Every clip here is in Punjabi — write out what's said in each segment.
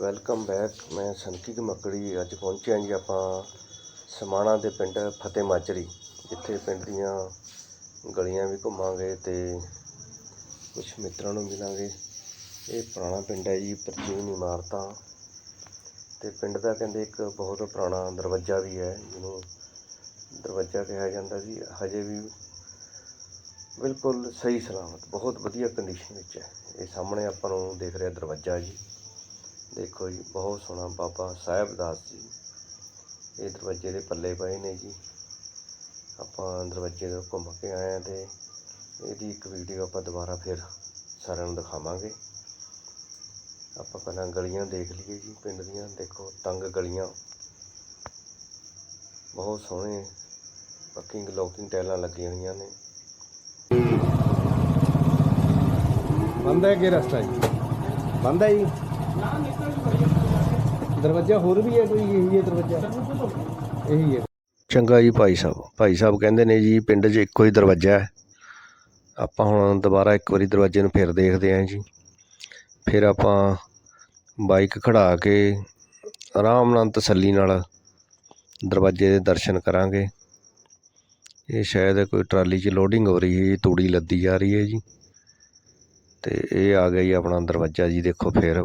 ਵੈਲਕਮ ਬੈਕ ਮੈਂ ਸਨਕੀ ਦੀ ਮੱਕੜੀ ਅੱਜ ਪਹੁੰਚਿਆ ਜੀ ਆਪਾਂ ਸਮਾਣਾ ਦੇ ਪਿੰਡ ਫਤਿਹ ਮਾਜਰੀ। ਜਿੱਥੇ ਪਿੰਡ ਦੀਆਂ ਗਲੀਆਂ ਵੀ ਘੁੰਮਾਂਗੇ ਤੇ ਕੁਝ ਮਿੱਤਰਾਂ ਨੂੰ ਮਿਲਾਂਗੇ। ਇਹ ਪੁਰਾਣਾ ਪਿੰਡ ਹੈ ਜੀ, ਪ੍ਰਾਚੀਨ ਇਮਾਰਤਾਂ। ਤੇ ਪਿੰਡ ਦਾ ਕਹਿੰਦੇ ਇੱਕ ਬਹੁਤ ਪੁਰਾਣਾ ਦਰਵਾਜ਼ਾ ਵੀ ਹੈ, ਜਿਹਨੂੰ ਦਰਵਾਜ਼ਾ ਕਿਹਾ ਜਾਂਦਾ ਸੀ ਹਜੇ ਵੀ ਬਿਲਕੁਲ ਸਹੀ ਸਲਾਮਤ, ਬਹੁਤ ਵਧੀਆ ਕੰਡੀਸ਼ਨ ਵਿੱਚ ਹੈ। ਇਹ ਸਾਹਮਣੇ ਆਪਾਂ ਨੂੰ ਦੇਖ ਰਿਹਾ ਦਰਵਾਜ਼ਾ ਜੀ। ਦੇਖੋ ਜੀ, ਬਹੁਤ ਸੋਹਣਾ ਬਾਬਾ ਸਾਹਿਬ ਦਾਸ ਜੀ। ਇਹ ਦਰਵਾਜ਼ੇ ਦੇ ਪੱਲੇ ਪਏ ਨੇ ਜੀ। ਆਪਾਂ ਦਰਵਾਜ਼ੇ ਤੋਂ ਘੁੰਮ ਕੇ ਆਏ ਹਾਂ ਤੇ ਇਹਦੀ ਇੱਕ ਵੀਡੀਓ ਆਪਾਂ ਦੁਬਾਰਾ ਫਿਰ ਸਾਰਿਆਂ ਨੂੰ ਦਿਖਾਵਾਂਗੇ। ਆਪਾਂ ਪਹਿਲਾਂ ਗਲੀਆਂ ਦੇਖ ਲਈਏ ਜੀ, ਪਿੰਡ ਦੀਆਂ। ਦੇਖੋ, ਤੰਗ ਗਲੀਆਂ। ਬਹੁਤ ਸੋਹਣੇ ਪੱਕੀ ਲੋਕਿੰਗ ਟਾਈਲਾਂ ਲੱਗੀਆਂ ਹੋਈਆਂ ਨੇ। ਬੰਦ ਹੈ ਕਿ ਰਸਤਾ ਜੀ ਬੰਦ ਹੈ ਜੀ। ਦਰਵਾਜ਼ਾ ਹੋਰ ਵੀ ਹੈ ਕੋਈ? ਇਹੀ ਹੈ ਦਰਵਾਜ਼ਾ? ਇਹੀ ਹੈ। ਚੰਗਾ ਜੀ ਭਾਈ ਸਾਹਿਬ। ਭਾਈ ਸਾਹਿਬ ਕਹਿੰਦੇ ਨੇ ਜੀ, ਪਿੰਡ 'ਚ ਇੱਕੋ ਹੀ ਦਰਵਾਜ਼ਾ ਹੈ। ਆਪਾਂ ਹੁਣ ਦੁਬਾਰਾ ਇੱਕ ਵਾਰੀ ਦਰਵਾਜ਼ੇ ਨੂੰ ਫਿਰ ਦੇਖਦੇ ਆਂ ਜੀ। ਫਿਰ ਆਪਾਂ ਬਾਈਕ ਖੜਾ ਕੇ ਆਰਾਮ ਨਾਲ ਤਸੱਲੀ ਨਾਲ ਦਰਵਾਜ਼ੇ ਦੇ ਦਰਸ਼ਨ ਕਰਾਂਗੇ। ਇਹ ਸ਼ਾਇਦ ਕੋਈ ਟਰਾਲੀ 'ਚ ਲੋਡਿੰਗ ਹੋ ਰਹੀ ਹੈ ਜੀ, ਤੂੜੀ ਲੱਦੀ ਜਾ ਰਹੀ ਹੈ ਜੀ। ਤੇ ਇਹ ਆ ਗਿਆ ਜੀ ਆਪਣਾ ਦਰਵਾਜ਼ਾ ਜੀ, ਦੇਖੋ ਫਿਰ।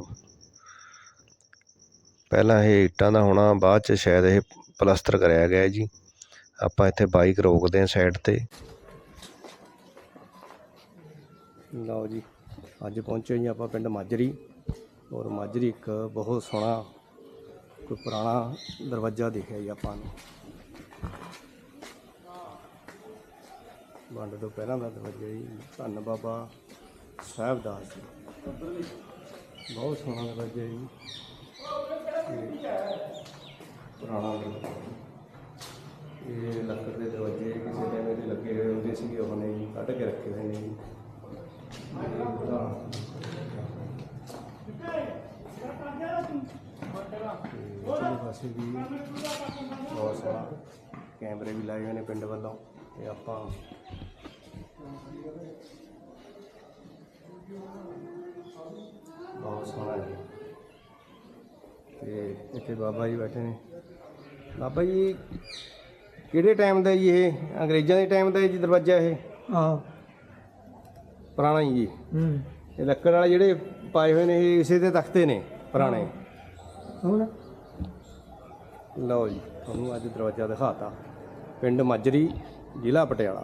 ਪਹਿਲਾਂ ਇਹ ਇੱਟਾਂ ਦਾ ਹੋਣਾ, ਬਾਅਦ 'ਚ ਸ਼ਾਇਦ ਇਹ ਪਲਸਤਰ ਕਰਿਆ ਗਿਆ ਜੀ। ਆਪਾਂ ਇੱਥੇ ਬਾਈਕ ਰੋਕਦੇ ਹਾਂ ਸਾਈਡ ਤੇ। ਲਓ ਜੀ, ਅੱਜ ਪਹੁੰਚੇ ਜੀ ਆਪਾਂ ਪਿੰਡ ਮਾਜਰੀ। ਔਰ ਮਾਜਰੀ ਇੱਕ ਬਹੁਤ ਸੋਹਣਾ, ਕੋਈ ਪੁਰਾਣਾ ਦਰਵਾਜ਼ਾ ਦੇਖਿਆ ਜੀ ਆਪਾਂ ਨੂੰ। ਵੰਡ ਤੋਂ ਪਹਿਲਾਂ ਦਾ ਦਰਵਾਜ਼ਾ ਜੀ। ਧੰਨ ਬਾਬਾ ਸਾਹਿਬਦਾਸ ਜੀ। ਬਹੁਤ ਸੋਹਣਾ ਦਰਵਾਜ਼ਾ ਜੀ। ਪੁਰਾਣਾ ਦਰਵਾਜ਼ਾ ਇਹ ਲੱਕੜ ਦੇ ਦਰਵਾਜ਼ੇ ਕਿਸੇ ਟਾਈਮ ਇਹਦੇ ਲੱਗੇ ਹੋਏ ਹੁੰਦੇ ਸੀਗੇ ਉਹਨੇ ਜੀ ਕੱਢ ਕੇ ਰੱਖੇ ਹੋਏ ਨੇ ਜੀ। ਪਿਛਲੇ ਪਾਸੇ ਵੀ ਬਹੁਤ ਸਾਰਾ ਕੈਮਰੇ ਵੀ ਲਾਏ ਹੋਏ ਨੇ ਪਿੰਡ ਵੱਲੋਂ, ਤੇ ਆਪਾਂ ਬਹੁਤ ਸੋਹਣਾ ਜੀ। ਤੇ ਇੱਥੇ ਬਾਬਾ ਜੀ ਬੈਠੇ ਨੇ। ਬਾਬਾ ਜੀ ਕਿਹੜੇ ਟਾਈਮ ਦਾ ਜੀ ਇਹ? ਅੰਗਰੇਜ਼ਾਂ ਦੇ ਟਾਈਮ ਦਾ ਜੀ ਦਰਵਾਜ਼ਾ ਇਹ? ਹਾਂ। ਪੁਰਾਣਾ ਹੀ ਜੀ। ਹੂੰ। ਇਹ ਲੱਕੜ ਵਾਲੇ ਜਿਹੜੇ ਪਾਏ ਹੋਏ ਨੇ ਇਹ ਇਸੇ ਦੇ ਤਖਤੇ ਨੇ ਪੁਰਾਣੇ। ਹੁਣ ਲਓ ਜੀ ਤੁਹਾਨੂੰ ਅੱਜ ਦਰਵਾਜ਼ਾ ਦਿਖਾਤਾ। ਪਿੰਡ ਮਾਜਰੀ ਜ਼ਿਲ੍ਹਾ ਪਟਿਆਲਾ।